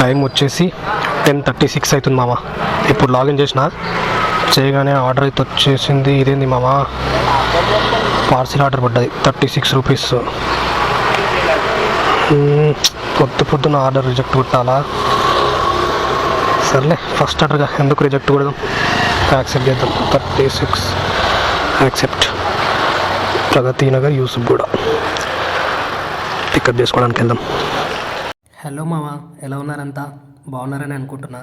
Time వచ్చేసి ten thirty six అవుతుంది మామ. ఇప్పుడు లాగిన్ చేసిన చేయగానే ఆర్డర్ అయితే వచ్చేసింది. ఇదేంది మామ? పార్సిల్ ఆర్డర్ పడ్డది. Thirty six rupees. పొద్దు పొద్దున ఆర్డర్ రిజెక్ట్ కొట్టాలా? సర్లే ఫస్ట్ ఆర్డర్గా. ఎందుకు రిజెక్ట్ కొడదాం? యాక్సెప్ట్ చేద్దాం. Thirty six accept. Pragathi Nagar Yusuf కూడా పికప్ చేసుకోవడానికి వెళ్దాం హలో మామ ఎలా ఉన్నారంతా? బాగున్నారని అనుకుంటున్నా.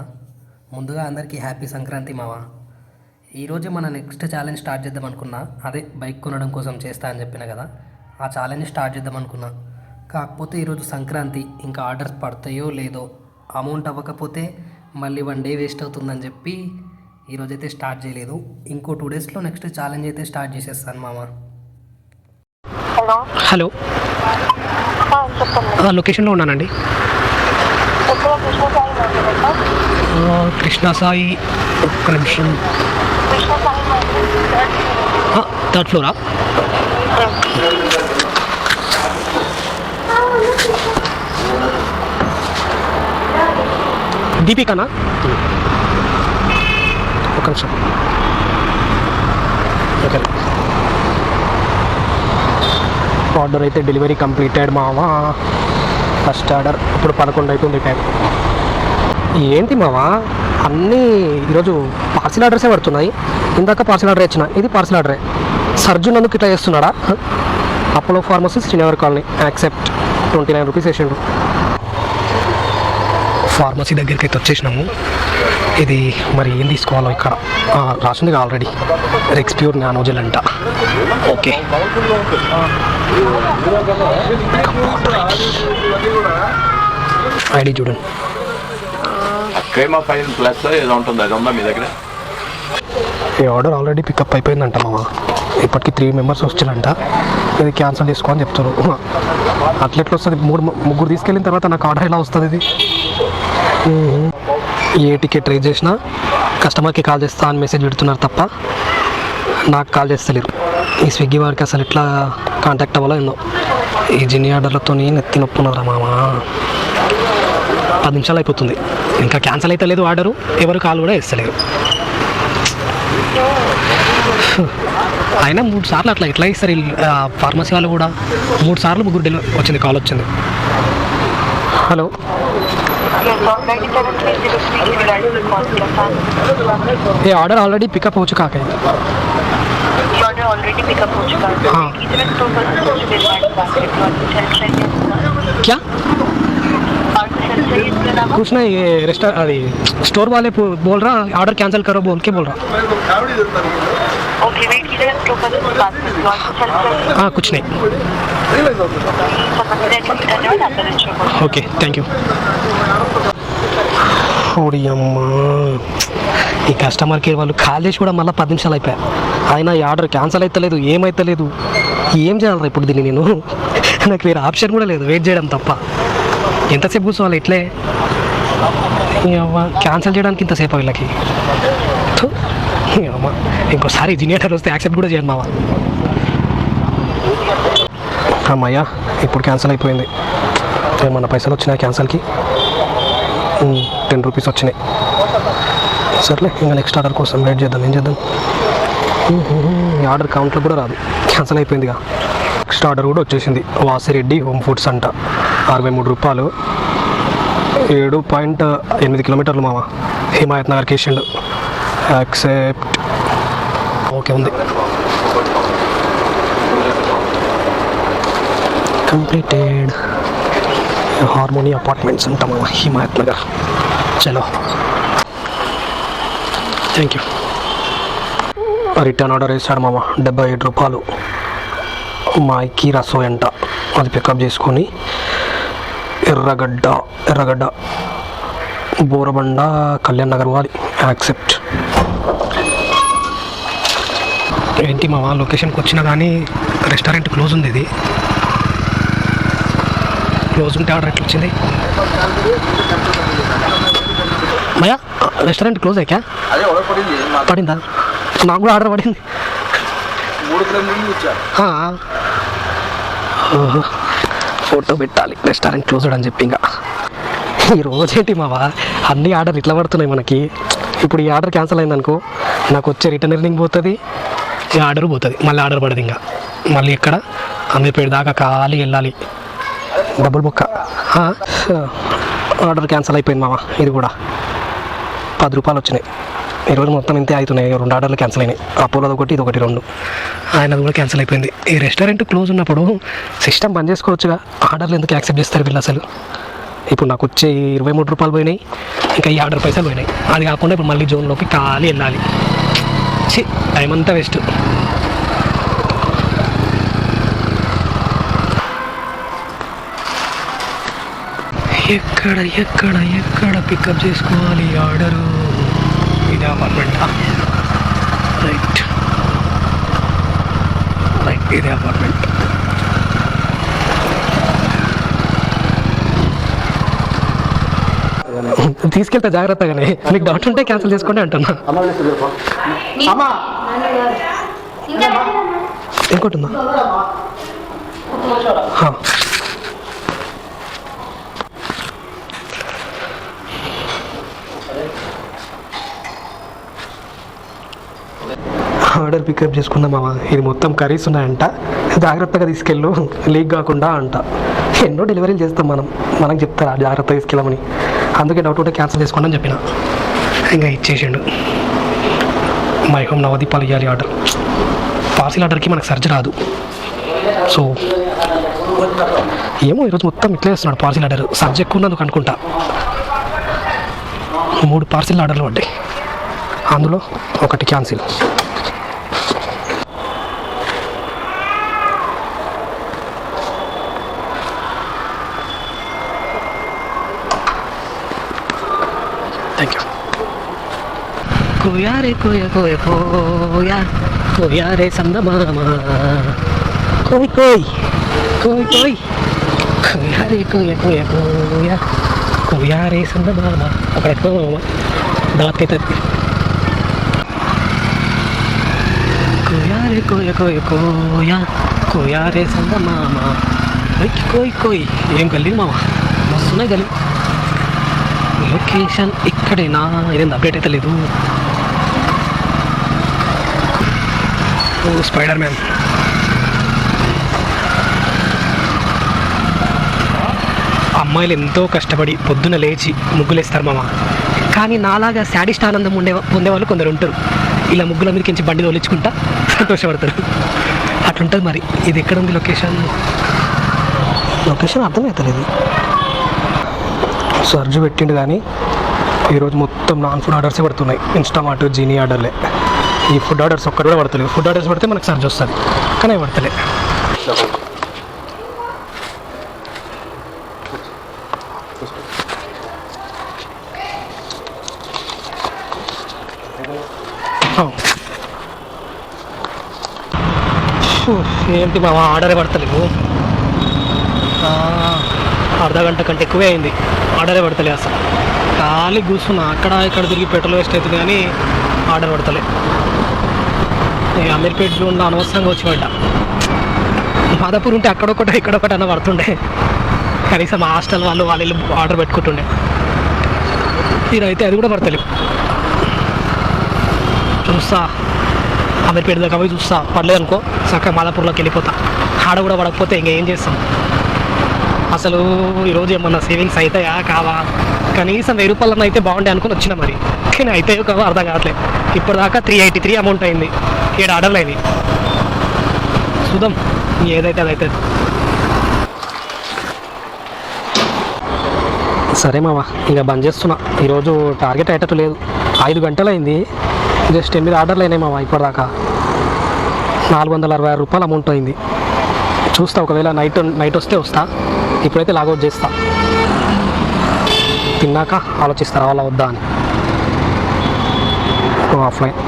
ముందుగా అందరికీ హ్యాపీ సంక్రాంతి మామ ఈరోజు మన నెక్స్ట్ ఛాలెంజ్ స్టార్ట్ చేద్దాం అనుకున్నా. అదే బైక్ కొనడం కోసం చేస్తా అని చెప్పిన కదా. ఆ ఛాలెంజ్ స్టార్ట్ చేద్దాం అనుకున్నా. కాకపోతే ఈరోజు సంక్రాంతి ఇంకా ఆర్డర్స్ పడతాయో లేదో అమౌంట్ అవ్వకపోతే మళ్ళీ వన్ డే వేస్ట్ అవుతుందని చెప్పి ఈరోజు అయితే స్టార్ట్ చేయలేదు. ఇంకో టూ డేస్లో నెక్స్ట్ ఛాలెంజ్ అయితే స్టార్ట్ చేసేస్తాను మామ హలో. హలో. లొకేషన్లో ఉన్నానండి. ఎక్కడ కృష్ణ సాయి మాట్లాడతా కృష్ణ సాయి ఒక్క నిమిషం కృష్ణ సాయి మాట్లాడతా థర్డ్ ఫ్లోరా దీపికానా ఒక నిమిషం ఓకే ఆర్డర్ అయితే డెలివరీ కంప్లీటెడ్ మావా. ఫస్ట్ ఆర్డర్ ఇప్పుడు పదకొండు అవుతుంది టైం ఏంటి మావా? అన్నీ ఈరోజు పార్సిల్ ఆర్డర్సే పడుతున్నాయి. ఇందాక పార్సిల్ ఆర్డర్ ఇచ్చిన ఇది పార్సిల్ ఆర్డరే సర్జున్ అందుకు ఇట్లా చేస్తున్నాడా? Apollo pharmacy Srinagar colony accept. Twenty nine rupees వేసిండు. ఫార్మసీ దగ్గరికి అయితే వచ్చేసినాము. ఇది మరి ఏం తీసుకోవాలో ఇక్కడ? రాసింది ఆల్రెడీ. రెక్స్ప్యూర్ ప్యూర్ నానోజెల్ అంట. ఓకే. ఐడి చూడండి. క్రేమా ఫైన్ ప్లస్ ఏదో ఉంటుంది? అది ఉందా మీ దగ్గర? ఈ ఆర్డర్ ఆల్రెడీ పికప్ అయిపోయిందంట మామ. ఇప్పటికి త్రీ మెంబర్స్ వచ్చారంట ఇది క్యాన్సిల్ చేసుకో అని చెప్తారు అట్లా ఎట్లా వస్తుంది? మూడు ముగ్గురు తీసుకెళ్ళిన తర్వాత నాకు ఆర్డర్ ఎలా వస్తుంది ఇది? ఏ టికెట్ రేజ్ చేసినా కస్టమర్కి కాల్ చేస్తా అని మెసేజ్ పెడుతున్నారు తప్ప నాకు కాల్ చేస్తలేరు ఈ స్విగ్గీ వారికి అసలు ఎట్లా కాంటాక్ట్ అవ్వాలో ఏందో. ఈ జిన్ని ఆర్డర్లతో నెత్తి నొప్పున్నారా మామ. పది నిమిషాలు అయిపోతుంది ఇంకా క్యాన్సిల్ అయితే లేదు ఆర్డరు ఎవరు కాల్ కూడా ఇస్తలేరు అయినా మూడు సార్లు అట్లా ఎట్లా ఇస్తారు వీళ్ళు, ఆ, ఫార్మసీ వాళ్ళు కూడా మూడు సార్లు ముగ్గురు డెలివరీ వచ్చింది కాల్ వచ్చింది hello Yes, already currently zero three regarding the call plan. ये ऑर्डर ऑलरेडी पिकअप हो चुका है The order already pick up हो चुका है हाँ। Even total कुछ भी रिमाइंड बास्केट और कुछ हेल्प चाहिए क्या और कुछ हेल्प चाहिए इसके अलावा कुछ नहीं ये रेस्टर अरे स्टोर वाले पो- बोल रहा ऑर्डर कैंसिल करो बोल के बोल रहा ओके वेट कीजिएगा टोकन बात करते हैं और कुछ हेल्प चाहिए हाँ कुछ नहीं संबंधित धन्यवाद आपका रजिस्टर ఓకే థ్యాంక్ యూ ఓడి అమ్మా ఈ కస్టమర్ కేర్ వాళ్ళు కాల్ చేసి కూడా మళ్ళీ పది నిమిషాలు అయిపోయా అయినా ఈ ఆర్డర్ క్యాన్సిల్ అవుతలేదు ఏమైతలేదు ఏం చేయాలి ఇప్పుడు దీన్ని నేను నాకు వేరే ఆప్షన్ కూడా లేదు వెయిట్ చేయడం తప్ప ఎంతసేపు కూర్చోవాలి? ఇట్లే. క్యాన్సిల్ చేయడానికి ఇంతసేపు వీళ్ళకి? అమ్మ. ఇంకోసారి జినేటర్ వస్తే యాక్సెప్ట్ కూడా చేయండి మావా అమ్మయ్యా ఇప్పుడు క్యాన్సిల్ అయిపోయింది. ఏమన్నా పైసలు వచ్చినాయి క్యాన్సిల్కి టెన్ రూపీస్ వచ్చినాయి. సర్లే ఇంకా నెక్స్ట్ ఆర్డర్ కోసం వెయిట్ చేద్దాం ఏం చేద్దాం? ఈ ఆర్డర్ కౌంట్లో కూడా రాదు. క్యాన్సిల్ అయిపోయిందిగా. నెక్స్ట్ ఆర్డర్ కూడా వచ్చేసింది. వాసిరెడ్డి హోమ్ ఫుడ్స్ అంట. అరవై మూడు రూపాయలు. ఏడు పాయింట్ ఎనిమిది కిలోమీటర్లు మామ హిమాయత్ నగర్ కేసిండు యాక్సెప్ట్. ఓకే ఉంది. కంప్లీటెడ్. హార్మోని అపార్ట్మెంట్స్ ఉంటాం హిమాయత్ నగర్. చలో. Thank you. రిటర్న్ ఆర్డర్ వేసాడు మామ డెబ్బై ఏడు రూపాయలు. మై కీరా సో అంట అది పికప్ చేసుకొని ఎర్రగడ్డ ఎర్రగడ్డ. బోరబండ కళ్యాణ్ నగర్ వాలి యాక్సెప్ట్. ఏంటి మామ లొకేషన్కి వచ్చినా కానీ రెస్టారెంట్ క్లోజ్ ఉంది ఇది. క్లోజ్ ఉంటే ఆర్డర్ ఎట్లా వచ్చింది భయ్యా రెస్టారెంట్ క్లోజ్ అయ్యా? పడింది నాకు కూడా ఆర్డర్ పడింది. ఓహో. ఫోటో పెట్టాలి. రెస్టారెంట్ క్లోజ్డ్ అని చెప్పి ఇంకా. ఈ రోజేంటి మావా? అన్ని ఆర్డర్ ఇట్లా పడుతున్నాయి మనకి. ఇప్పుడు ఈ ఆర్డర్ క్యాన్సిల్ అయిందనుకో నాకు వచ్చే రిటర్న్ ఎర్నింగ్ పోతుంది ఈ ఆర్డర్ పోతుంది. మళ్ళీ ఆర్డర్ పడదు ఇంకా. మళ్ళీ ఇక్కడ అమీర్పేట దాకా ఖాళీ వెళ్ళాలి. డబుల్ బుక్క. ఆర్డర్ క్యాన్సిల్ అయిపోయింది మామ ఇది కూడా. పది రూపాయలు వచ్చినాయి. ఈరోజు మొత్తం ఇంతే అవుతున్నాయి. రెండు ఆర్డర్లు క్యాన్సిల్ అయినాయి. అపోలో ఒకటి ఇది ఒకటి రెండు. ఆయనది కూడా క్యాన్సిల్ అయిపోయింది. ఈ రెస్టారెంట్ క్లోజ్ ఉన్నప్పుడు సిస్టమ్ బంద్ చేసుకోవచ్చుగా. ఆర్డర్లు ఎందుకు యాక్సెప్ట్ చేస్తారు వీళ్ళు అసలు? ఇప్పుడు నాకు వచ్చే ఇరవై మూడు రూపాయలు పోయినాయి. ఇంకా ఈ ఆర్డర్ పైసలు పోయినాయి. అది కాకుండా ఇప్పుడు మళ్ళీ జోన్లోకి ఖాళీ వెళ్ళాలి. ఛీ టైం అంతా వేస్ట్ ఎక్కడ ఎక్కడ ఎక్కడ పికప్ చేసుకోవాలి ఆర్డరు? ఇది అపార్ట్మెంటా? రైట్ రైట్ ఇదే అపార్ట్మెంట్. తీసుకెళ్తే జాగ్రత్తగానే మీకు డౌట్ ఉంటే క్యాన్సిల్ చేసుకోండి అంటున్నా. ఇంకోటి ఉందా? ఆర్డర్ పికప్ చేసుకుందాం ఇది మొత్తం కర్రీస్ ఉన్నాయంట. జాగ్రత్తగా తీసుకెళ్ళు. లీక్ కాకుండా అంట. ఎన్నో డెలివరీలు చేస్తాం మనం. మనకు చెప్తారా జాగ్రత్తగా తీసుకెళ్ళమని. అందుకే డౌట్ ఉంటే క్యాన్సిల్ చేసుకోండి అని చెప్పిన. ఇంకా ఇచ్చేసిండు. మై హోమ్ నవదీపాలు ఇవ్వాలి ఆర్డర్. పార్సిల్ ఆర్డర్కి మనకు సర్జ్ రాదు. సో ఏమో ఈరోజు మొత్తం ఇట్లే వేస్తున్నాడు పార్సిల్ ఆర్డర్. సర్చ్ ఎక్కువ ఉన్నందుకు అనుకుంటా. మూడు పార్సిల్ ఆర్డర్లు పడ్డాయి. అందులో ఒకటి క్యాన్సిల్. థ్యాంక్ యూ కోయా రే కోయ కోయ కోయా కోయా రే సందమామ. కోయ్ కోయ్. కోయ్ కోయ్. కోయా రే కోయ కోయ కోయా కోయా రే సందమామ. అక్కడ ఎక్కువ దాతైతుంది కోయా కోయ కోయ కోయ కోయ రే సందమామ కోయ్ కోయ్ కోయ్ ఏం గల్లీ మామ మస్తున్నాయి గల్లీ లొకేషన్ ఇక్కడేనా ఇదేం అప్డేట్ అయితే లేదు ఓ స్పైడర్ మ్యాన్ అమ్మాయిలు ఎంతో కష్టపడి పొద్దున లేచి ముగ్గులేస్తారు మామ కానీ నాలాగా శాడిస్ట్ ఆనందం ఉండే పొందేవాళ్ళు కొందరు ఉంటారు ఇలా ముగ్గుల మీదకించి బండి తోలించుకుంటా సంతోషపడతారు. అట్లుంటుంది మరి. ఇది ఎక్కడ ఉంది లొకేషన్ లొకేషన్ అర్థమవుతలేదు సర్జు పెట్టిండు కానీ ఈరోజు మొత్తం నాన్ ఫుడ్ ఆర్డర్సే పడుతున్నాయి. ఇన్స్టామార్ట్ జీనీ ఆర్డర్లే ఈ ఫుడ్ ఆర్డర్స్ ఒక్కటి కూడా పడతలేవు. ఫుడ్ ఆర్డర్స్ పడితే మనకు సర్జ్ వస్తుంది. కానీ పడతలే. ఏంటి మా ఆర్డరే పడతలేవు అర్ధ గంట కంటే ఎక్కువే అయింది. ఆర్డరే పడతలే అసలు. ఖాళీ కూర్చున్నా. అక్కడ ఇక్కడ తిరిగి పెట్రోల్ వేస్ట్ అవుతుంది కానీ ఆర్డర్ పడతలే. ఈ ఉన్న అనవసరంగా వచ్చి పడ్డా. మాదాపూర్ ఉంటే అక్కడొకటి ఇక్కడొకటి అన్న పడుతుండే. కనీసం హాస్టల్ వాళ్ళు వాళ్ళు ఆర్డర్ పెట్టుకుంటుండే. ఇదైతే అది కూడా పడతలేవు చూస్తా. అమీర్పేట దగ్గర పోయి చూస్తా. పర్లేదు అనుకో చక్కగా మాదాపూర్లోకి వెళ్ళిపోతా. ఆడ కూడా పడకపోతే ఇంకేం చేస్తాం? అసలు ఈరోజు ఏమన్నా సేవింగ్స్ అవుతాయా కావా? కనీసం వెయ్యి రూపాయలన్న అయితే బాగుంటాయి అనుకుని వచ్చిన మరి. కానీ అయితే కావా అర్థం కావట్లేదు ఇప్పటిదాకా త్రీ ఎయిటీ త్రీ అమౌంట్ అయింది. ఏడు ఆర్డర్లు అయినాయి చూద్దాం. ఏదైతే అదైతే. సరే మావా ఇక బంద్ చేస్తున్నా. ఈరోజు టార్గెట్ అయ్యేటట్టు లేదు. ఐదు గంటలైంది. జస్ట్ ఎనిమిది ఆర్డర్లు అయినాయి మావా ఇప్పటిదాకా. నాలుగు వందల అరవై ఆరు రూపాయలు అమౌంట్ అయింది. చూస్తా ఒకవేళ నైట్ నైట్ వస్తే వస్తా. ఇప్పుడైతే లాగౌట్ చేస్తా. తిన్నాక ఆలోచిస్తా అలా వద్దా అని. ఆఫ్లైన్.